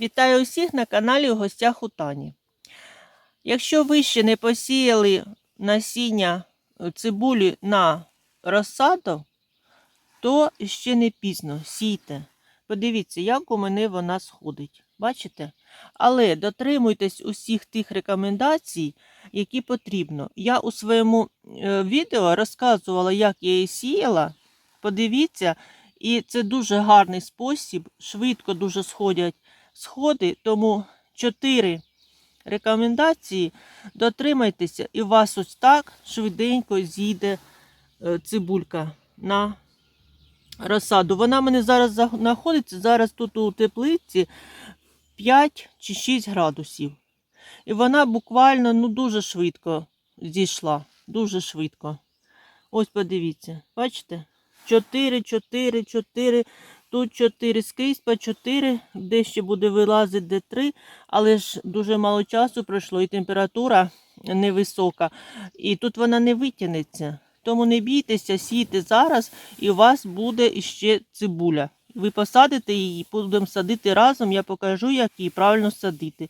Вітаю усіх на каналі у гостях у Тані. Якщо ви ще не посіяли насіння е, цибулі на розсаду, то ще не пізно сійте. Подивіться, як у мене вона сходить. Бачите? Але дотримуйтесь усіх тих рекомендацій, які потрібно. Я у своєму е, відео розказувала, як я її сіяла. Подивіться, і це дуже гарний спосіб, швидко дуже сходять сходи, тому чотири рекомендації дотримайтеся, і у вас ось так швиденько зійде е, цибулька на розсаду. Вона мене зараз знаходиться, зараз тут у теплиці 5 чи 6 градусів. І вона буквально ну, дуже швидко зійшла. Дуже швидко. Ось подивіться, бачите? 4, 4, 4, тут 4, скрізь по 4, де ще буде вилазити, де 3, але ж дуже мало часу пройшло і температура невисока. І тут вона не витягнеться. Тому не бійтеся, сійте зараз, і у вас буде іще цибуля. Ви посадите її, будемо садити разом, я покажу, як її правильно садити.